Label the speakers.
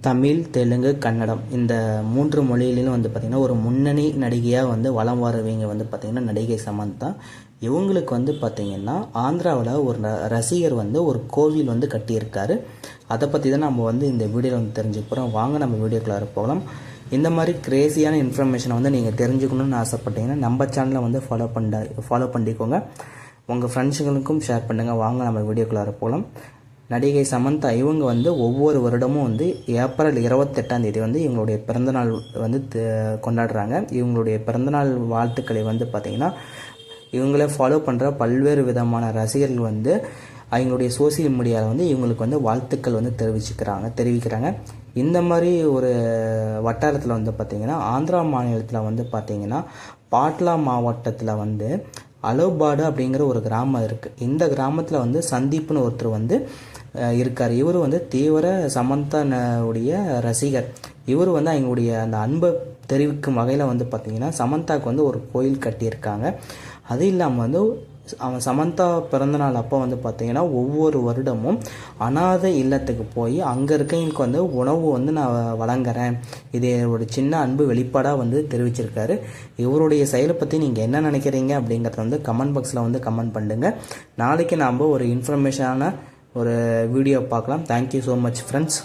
Speaker 1: தமிழ் தெலுங்கு கன்னடம் இந்த மூன்று மொழியிலும் வந்து பார்த்திங்கன்னா ஒரு முன்னணி நடிகையாக வந்து வலம் வரவங்க வந்து பார்த்திங்கன்னா நடிகை சமந்தா. இவங்களுக்கு வந்து பார்த்திங்கன்னா ஆந்திராவில் ஒரு ர- ரசிகர் வந்து ஒரு கோவில் வந்து கட்டியிருக்காரு. அதை பற்றி தான் நம்ம வந்து இந்த வீடியோவில் வந்து தெரிஞ்சுக்க போகிறோம் வாங்க நம்ம வீடியோக்குள்ளார போகலாம். இந்த மாதிரி கிரேசியான இன்ஃபர்மேஷனை வந்து நீங்கள் தெரிஞ்சுக்கணும்னு ஆசைப்பட்டீங்கன்னா நம்ம சேனலை வந்து ஃபாலோ பண்ண ஃபாலோ பண்ணிக்கோங்க. உங்கள் ஃப்ரெண்ட்ஸுங்களுக்கும் ஷேர் பண்ணுங்கள் வாங்க நம்ம வீடியோக்குள்ளார போகலாம். நடிகை சமந்தா இவங்க வந்து ஒவ்வொரு வருடமும் வந்து ஏப்ரல் இருபத்தெட்டாம் தேதி வந்து இவங்களுடைய பிறந்தநாள் வந்து கொண்டாடுறாங்க. இவங்களுடைய பிறந்தநாள் வாழ்த்துக்களை வந்து பார்த்திங்கன்னா இவங்கள ஃபாலோ பண்ணுற பல்வேறு விதமான ரசிகர்கள் வந்து அவங்களுடைய சோசியல் மீடியாவில் வந்து இவங்களுக்கு வந்து வாழ்த்துக்கள் வந்து தெரிவிச்சுக்கிறாங்க தெரிவிக்கிறாங்க. இந்த மாதிரி ஒரு வட்டாரத்தில் வந்து பார்த்திங்கன்னா ஆந்திரா மாநிலத்தில் வந்து பார்த்திங்கன்னா பாட்லா மாவட்டத்தில் வந்து அலோபாடு அப்படிங்கிற ஒரு கிராமம் இருக்குது இந்த கிராமத்தில் வந்து சந்தீப்னு ஒருத்தர் வந்து இருக்கார். இவர் வந்து தீவிர சமந்தா ரசிகர். இவர் வந்து அவங்களுடைய அந்த அன்பை தெரிவிக்கும் வகையில் வந்து பார்த்திங்கன்னா சமந்தாவுக்கு வந்து ஒரு கோயில் கட்டியிருக்காங்க. அது இல்லாமல் வந்து அவன் சமந்தா பிறந்தநாள் அப்போ வந்து பார்த்தீங்கன்னா ஒவ்வொரு வருடமும் அனாதை இல்லத்துக்கு போய் அங்கே இருக்கவங்களுக்கு வந்து உணவு வந்து நான் வழங்குறேன். இது ஒரு சின்ன அன்பு வெளிப்பாடாக வந்து தெரிவிச்சிருக்காரு. இவருடைய செயலை பற்றி நீங்கள் என்ன நினைக்கிறீங்க அப்படிங்கிறத வந்து கமெண்ட் பாக்ஸில் வந்து கமெண்ட் பண்ணுங்கள் நாளைக்கு நாம் ஒரு இன்ஃபர்மேஷனான ஒரு வீடியோ பார்க்கலாம். Thank you so much friends